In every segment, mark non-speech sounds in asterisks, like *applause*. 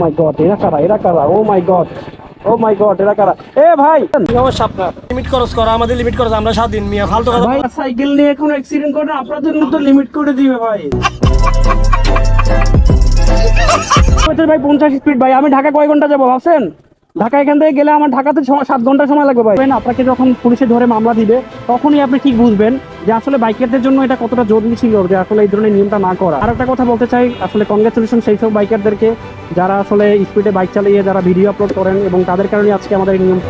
মাই god এরা কারা এরা কারা? ও my god O my god এরা কারা? এ ভাই! সমস্যা আপনার। লিমিট খরচ করা আমাদের লিমিট খরচ আমরা স্বাধীন মিয়া ফালতু কথা ভাই সাইকেল নিয়ে কোনো অ্যাক্সিডেন্ট করে আপনাদের মতো লিমিট করে দিবে ভাই। তো ভাই পঞ্চাশ স্পিড ভাই আমি ঢাকা কয় ঘণ্টা যাব ভাবছেন? ঢাকা এখান থেকে গেলে আমার ঢাকাতে সাত ঘণ্টা সময় লাগবে ভাই। আপনাকে যখন পুলিশে ধরে মামলা দিবে, তখনই আপনি ঠিক বুঝবেন যে আসলে বাইকারদের জন্য এটা কতটা জরুরি ছিল, যে আসলে এই ধরনের নিয়মটা না করা। আর একটা কথা বলতে চাই, আসলে কংগ্রেচুলেশন সেই সব বাইকারদেরকে যারা আসলে স্পিডে বাইক চালিয়ে, যারা ভিডিও আপলোড করেন এবং তাদের কারণে আজকে আমাদের এই নিয়ম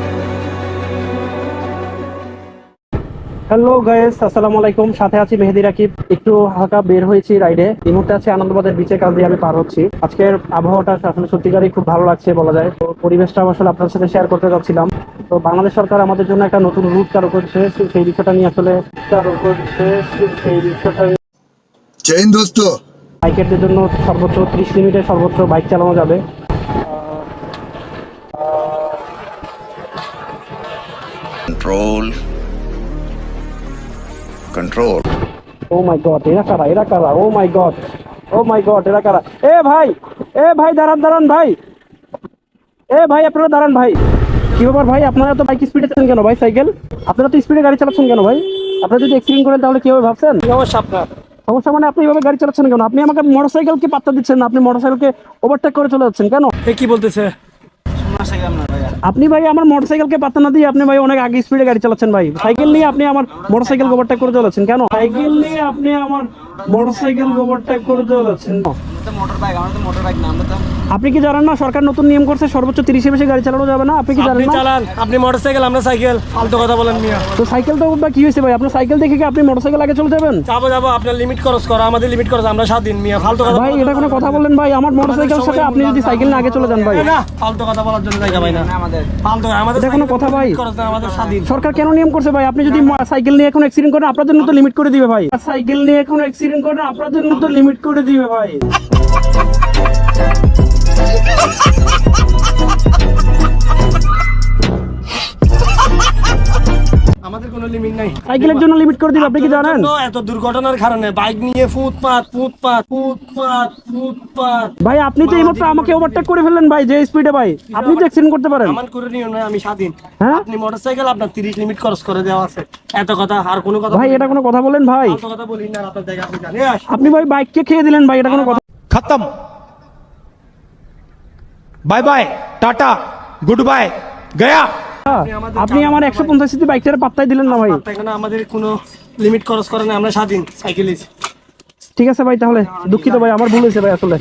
হ্যালো গায়েস আসসালামু আলাইকুম। সাথে আছি মেহেদি রাকিব। একটু হালকা বের হয়েছি রাইডে। এই মুহূর্তে আছে আনন্দবাজার বিচে কাজ দিয়ে আমি পার হচ্ছি। আজকের আবহাওয়াটা আসলে সত্যিকারই খুব ভালো লাগছে বলা যায়। তো পরিবেশটা আসলে আপনার সাথে শেয়ার করতে যাচ্ছিলাম। তো বাংলাদেশ সরকার আমাদের জন্য একটা নতুন রুট চালু করছে। সেই বিষয়টা নিয়ে আসলে চালু করছে। সেই বিষয়টা চেইন দোস্ত। বাইকারদের জন্য সর্বোচ্চ ত্রিশ লিমিটের সর্বোচ্চ বাইক চালানো যাবে। Control control oh my god এরা কারা? এরা কারা? ও my god O my god এরা কারা? এ ভাই এ ভাই দাঁড়ান দাঁড়ান ভাই। এ ভাই আপনারা দাঁড়ান ভাই। কি ব্যাপার ভাই আপনারা তো বাইক স্পিডে চালাচ্ছেন কেন ভাই সাইকেল? আপনারা তো স্পিডে গাড়ি চালাচ্ছেন কেন ভাই? আপনারা যদি অ্যাক্সিডেন্ট করেন তাহলে কি হবে ভাবছেন সমস্যা আপনার? সমস্যা মানে আপনি এইভাবে গাড়ি চালাচ্ছেন কেন? আপনি আমাকে মোটরসাইকেলকে পাত্তা দিচ্ছেন না? আপনি মোটরসাইকেলকে ওভারটেক করে চলে যাচ্ছেন কেন? এ কি বলতেছে? আপনি ভাই আমার মোটরসাইকেলকে পাত্তা না দিয়ে আপনি ভাই অনেক আগে স্পিডে গাড়ি চালাচ্ছেন ভাই। সাইকেল নিয়ে আপনি আমার মোটরসাইকেল ওভারটেক করে চলেছেন কেন? সাইকেল নিয়ে আপনি আমার মোটরসাইকেল করে চলেছেন আপনি কি জানেন না সরকার নতুন নিয়ম করছে সর্বোচ্চ তিরিশে বেশি গাড়ি চালানো যাবে না? আপনি কি জানেন চালান আপনি মোটরসাইকেল আমরা সাইকেল। ফালতু কথা বলেন মিয়া। তো সাইকেল তো কি হয়েছে ভাই? আপনার সাইকেল দেখে কি আপনি মোটরসাইকেল আগে চলে যাবেন? যাব যাব আপনার লিমিট খরচ করা আমাদের লিমিট খরচ আমরা স্বাধীন মিয়া ফালতু কথা ভাই এটা কোনো কথা বললেন ভাই আমার মোটরসাইকেলের সাথে আপনি যদি সাইকেল নিয়ে আগে চলে যান ভাই। না ফালতু কথা বলার জন্য জায়গা ভাই না। আমাদের ফালতু আমাদের এটা কোনো কথা ভাই? না, আমাদের স্বাধীন সরকার কেন নিয়ম করছে ভাই? আপনি যদি সাইকেল নিয়ে এখন অ্যাক্সিডেন্ট করেন আপনাদের মতো লিমিট করে দিবে ভাই। সাইকেল নিয়ে এখন অ্যাক্সিডেন্ট করেন আপনাদের মতো লিমিট করে দিবে ভাই। *laughs* সাইকেলের জন্য লিমিট করে আপনি কি জানেন? এত দুর্ঘটনার কারণে বাইক নিয়ে ফুটপাত ফুটপাত ফুটপাত ফুটপাত। ভাই আপনি তো এইমাত্র আমাকে ওভারটেক করে ফেললেন ভাই যে স্পিডে ভাই। আপনি তো করতে পারেন। করে নিও না আমি স্বাধীন। হ্যাঁ? আপনি মোটরসাইকেল আপনার 30 লিমিট ক্রস করে দেওয়া আছে। এত কথা আর কোনো কথা ভাই এটা কোনো কথা বলেন ভাই। কথা বলিন না আপনার জায়গা আপনি জানেন আপনি ভাই খেয়ে দিলেন ভাই এটা কোনো কথা খতম। Bye bye tata good bye Gaya. আপনি আমার একশো পঞ্চাশ সিটি বাইকটার পাত্তাই দিলেন না ভাই। আমাদের কোনো লিমিট খরচ করে না আমরা স্বাধীন সাইকেলে ঠিক আছে ভাই তাহলে দুঃখিত ভাই আমার ভুল হয়েছে ভাই আসলে।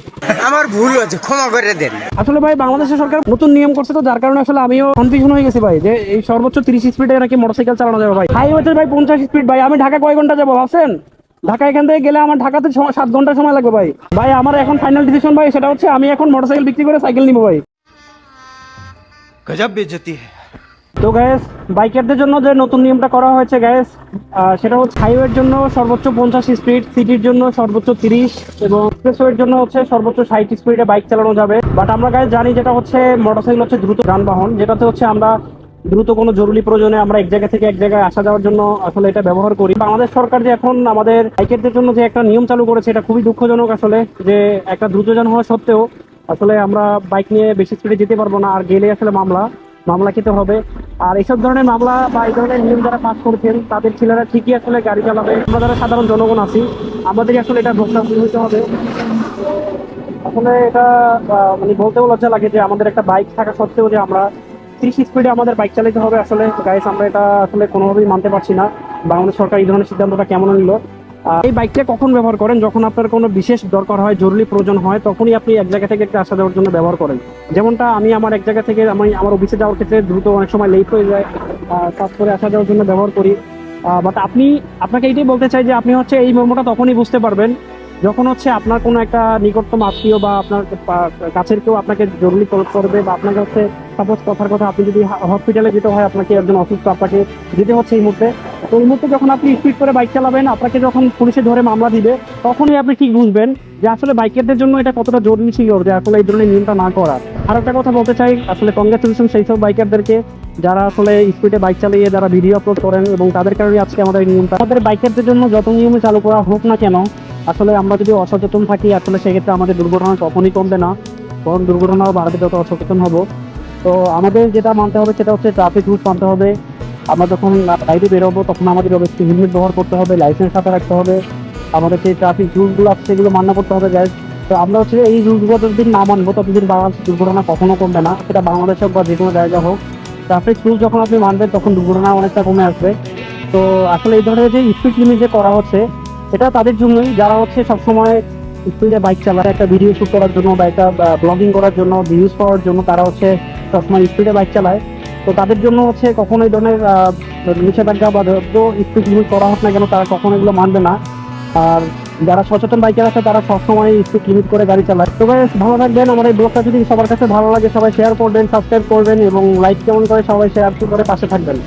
আমার ভুল হয়েছে ক্ষমা করে দেন। আসলে ভাই বাংলাদেশের সরকার নতুন নিয়ম করছে তো যার কারণে আসলে আমিও কনফিউশন হয়ে গেছি ভাই যে এই সর্বোচ্চ তিরিশ স্পিডে নাকি মোটরসাইকেল চালানো যাবে ভাই। হাইওয়েতে ভাই পঞ্চাশ স্পিড ভাই আমি ঢাকা কয় ঘণ্টা যাব ভাবছেন? ঢাকা এখান থেকে গেলে আমার ঢাকাতে সাত ঘণ্টা সময় লাগবে ভাই। ভাই আমার এখন ফাইনাল ডিসিশন ভাই সেটা হচ্ছে আমি এখন মোটরসাইকেল বিক্রি করে সাইকেল নিবো ভাই। গজব বেজতি। হ্যাঁ তো গ্যাস বাইকারদের জন্য যে নতুন নিয়মটা করা হয়েছে গ্যাস সেটা হচ্ছে হাইওয়ের জন্য সর্বোচ্চ পঞ্চাশ স্পিড সিটির জন্য সর্বোচ্চ তিরিশ, এবং এক্সপ্রেসওয়ের জন্য হচ্ছে সর্বোচ্চ ষাট স্পিডে বাইক চালানো যাবে। বাট আমরা গ্যাস জানি যেটা হচ্ছে মোটরসাইকেল হচ্ছে দ্রুত যানবাহন, যেটাতে হচ্ছে আমরা দ্রুত কোনো জরুরি প্রয়োজনে আমরা এক জায়গা থেকে এক জায়গায় আসা যাওয়ার জন্য আসলে এটা ব্যবহার করি। আমাদের সরকার যে এখন আমাদের বাইকারদের জন্য যে একটা নিয়ম চালু করেছে, এটা খুবই দুঃখজনক আসলে, যে একটা দ্রুতযান হওয়া সত্ত্বেও আসলে আমরা বাইক নিয়ে বেশি স্পিডে যেতে পারব না, আর গেলে আসলে মামলা। মামলা খেতে হবে। আর এইসব ধরনের মামলা বা এই ধরনের নিয়ম যারা পাস করছেন, তাদের ছেলেরা ঠিকই আসলে গাড়ি চালাবে। আমরা যারা সাধারণ জনগণ আছি আমাদের আসলে এটা ভোক্তাভোগী হতে হবে। আসলে এটা মানে বলতেও লজ্জা লাগে যে আমাদের একটা বাইক থাকা সত্ত্বেও যে আমরা ত্রিশ স্পিডে আমাদের বাইক চালাতে হবে। আসলে গাইস আমরা এটা আসলে কোনোভাবেই মানতে পারছি না। বাংলাদেশ সরকার এই ধরনের সিদ্ধান্তটা কেমন নিল? এই বাইকটা কখন ব্যবহার করেন? যখন আপনার কোনো বিশেষ দরকার হয়, জরুরি প্রয়োজন হয়, তখনই আপনি এক জায়গা থেকে একটা আসা যাওয়ার জন্য ব্যবহার করেন। যেমনটা আমি আমার এক জায়গা থেকে আমি আমার অফিসে যাওয়ার ক্ষেত্রে দ্রুত অনেক সময় লেট হয়ে যায় কাজ করে আসা যাওয়ার জন্য ব্যবহার করি। বাট আপনি, আপনাকে এইটাই বলতে চাই যে আপনি হচ্ছে এই মর্মটা তখনই বুঝতে পারবেন, যখন হচ্ছে আপনার কোনো একটা নিকটতম আত্মীয় বা আপনার কাছের কেউ আপনাকে জরুরি করবে বা আপনাকে হচ্ছে সাপোজ কথার কথা আপনি যদি হসপিটালে যেতে হয়, আপনাকে একজন অসুস্থ আপনাকে যেতে হচ্ছে এই মুহূর্তে। তো এই মুহূর্তে যখন আপনি স্পিড করে বাইক চালাবেন, আপনাকে যখন পুলিশে ধরে মামলা দিবে, তখনই আপনি ঠিক বুঝবেন যে আসলে বাইকারদের জন্য এটা কতটা জরুরি ছিল যে আসলে এই ধরনের নিয়মটা না করা? আর একটা কথা বলতে চাই, আসলে কংগ্রেচুলেশন সেই সব বাইকারদেরকে যারা আসলে স্পিডে বাইক চালিয়ে, যারা ভিডিও আপলোড করেন এবং তাদের কারণে আজকে আমাদের নিয়মটা। আমাদের বাইকারদের জন্য যত নিয়মে চালু করা হোক না কেন, আসলে আমরা যদি অসচেতন থাকি, আসলে সেক্ষেত্রে আমাদের দুর্ঘটনা কখনই কমবে না। কারণ দুর্ঘটনাও বাড়াতে যত অসচেতন হব তো আমাদের যেটা মানতে হবে সেটা হচ্ছে ট্রাফিক রুলস মানতে হবে। আমরা যখন বাইরে বেরোবো তখন আমাদের অবশ্যই হেলমেট ব্যবহার করতে হবে লাইসেন্স সাথে রাখতে হবে। আমাদের সেই ট্রাফিক রুলসগুলো আছে সেগুলো মান্য করতে হবে গ্যাস তো আমরা হচ্ছে এই রুলসগুলো যতদিন না মানবো ততদিন বাংলাদেশ দুর্ঘটনা কখনো কমবে না। সেটা বাংলাদেশ হোক বা যে কোনো জায়গা হোক। ট্রাফিক রুল যখন আপনি মানবেন তখন দুর্ঘটনা অনেকটা কমে আসবে। তো আসলে এই ধরনের যে স্পিড লিমিট যে করা হচ্ছে, এটা তাদের জন্যই যারা হচ্ছে সবসময় স্পিডে বাইক চালায়, একটা ভিডিও শ্যুট করার জন্য বা একটা ব্লগিং করার জন্য ভিউজ পাওয়ার জন্য তারা হচ্ছে সবসময় স্পিডে বাইক চালায়। তো তাদের জন্য হচ্ছে কখনো এই ধরনের নিষেধাজ্ঞা বা স্পিড লিমিট করা হোক না কেন, তারা কখনো এগুলো মানবে না। আর যারা সচেতন বাইকার আছে, তারা সবসময় স্পিড লিমিট করে গাড়ি চালায়। তো ভাই ভালো থাকবেন। আমার এই ব্লগটা যদি সবার কাছে ভালো লাগে, সবাই শেয়ার করবেন সাবস্ক্রাইব করবেন এবং লাইক কেমন করে সবাই শেয়ার করে পাশে থাকবেন।